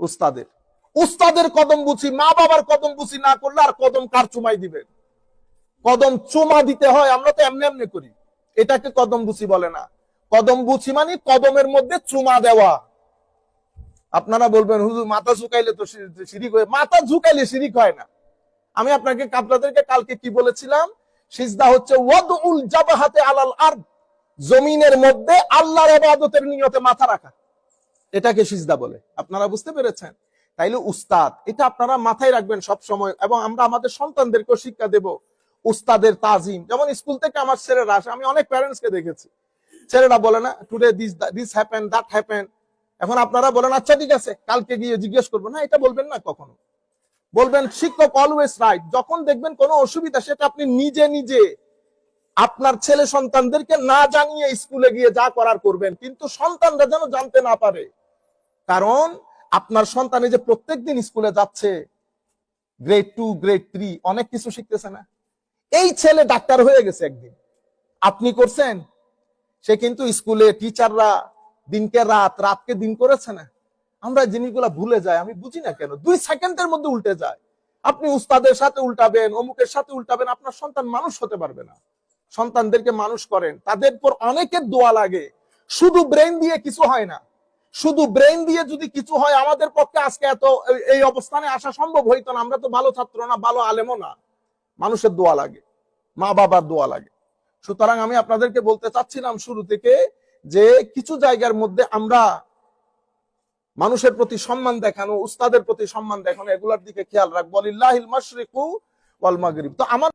উস্তাদের। উস্তাদের কদম বুঝি মা বাবার কদম বুঝি না করলে আর কদম কার চুমাই দিবে? কদম চুমা দিতে হয়, আমরা তো এমনি এমনি করি। এটাকে কদম বুচি বলে না। কদম বুচি মানে কদমের মধ্যে চুমা দেওয়া। আপনারা বলবেন, হুজুর, মাথা ঝুঁকাইলে তো শিরিক হয়ে। মাথা ঝুঁকাইলে শিরিক হয় না। আমি আপনাকে আপনাদেরকে কালকে কি বলেছিলাম? সিজদা হচ্ছে জমিনের মধ্যে আল্লাহর ইবাদতের নিয়তে মাথা রাখা। এটাকে সিজদা বলে। আপনারা বুঝতে পেরেছেন? তাইলে উস্তাদ, এটা আপনারা মাথায় রাখবেন সব সময় এবং আমরা আমাদের সন্তানদেরকেও শিক্ষা দেব। উস্তাদের তাজিম, যেমন স্কুল থেকে আমার ছেলেরা আসে, আমি অনেক প্যারেন্টস কে দেখেছি। ছেলেরা বলে না today this this happen that happen এখন আপনারা বলেন আচ্ছা ঠিক আছে, কালকে গিয়ে জিজ্ঞেস করব। না, এটা বলবেন না কখনো। বলবেন, শিক্ষক অলওয়েজ রাইট যখন দেখবেন কোনো অসুবিধা, সেটা আপনি নিজে নিজে আপনার ছেলে সন্তানদেরকে না জানিয়ে স্কুলে গিয়ে যা করার করবেন। কিন্তু সন্তানরা যেন জানতে না পারে। কারণ আপনার সন্তান যে প্রত্যেকদিন স্কুলে যাচ্ছে গ্রেড টু গ্রেড থ্রি অনেক কিছু শিখতেছে না। এই ছেলে ডাক্তার হয়ে গেছে একদিন। আপনি করছেন? সে কিন্তু স্কুলে টিচাররা দিনকে রাত, রাতকে দিন করেছে না। আমরা জিনিসগুলা ভুলে যাই, আমি বুঝি না কেন? দুই সেকেন্ডের মধ্যে উল্টে যায়। আপনি উস্তাদের সাথে উল্টাবেন, অমুকের সাথে উল্টাবেন, আপনার সন্তান মানুষ হতে পারবে না। সন্তানদেরকে মানুষ করেন, তাদের পর অনেকের দোয়া লাগে। শুধু ব্রেন দিয়ে কিছু হয় না। শুধু ব্রেন দিয়ে যদি কিছু হয়, আমাদের পক্ষে আজকে এত এই- অবস্থানে আসা সম্ভব হইতো না। আমরা তো ভালো ছাত্র না, ভালো আলেমও না। মানুষের দোয়া লাগে, মা বাবার দোয়া লাগে। সুতরাং আমি আপনাদেরকে বলতে চাচ্ছিলাম শুরু থেকে যে কিছু জায়গার মধ্যে আমরা মানুষের প্রতি সম্মান দেখানো, উস্তাদের প্রতি সম্মান দেখানো, এগুলার দিকে খেয়াল রাখব। আলিল্লাহিল মাশরিকু ওয়াল তো আমার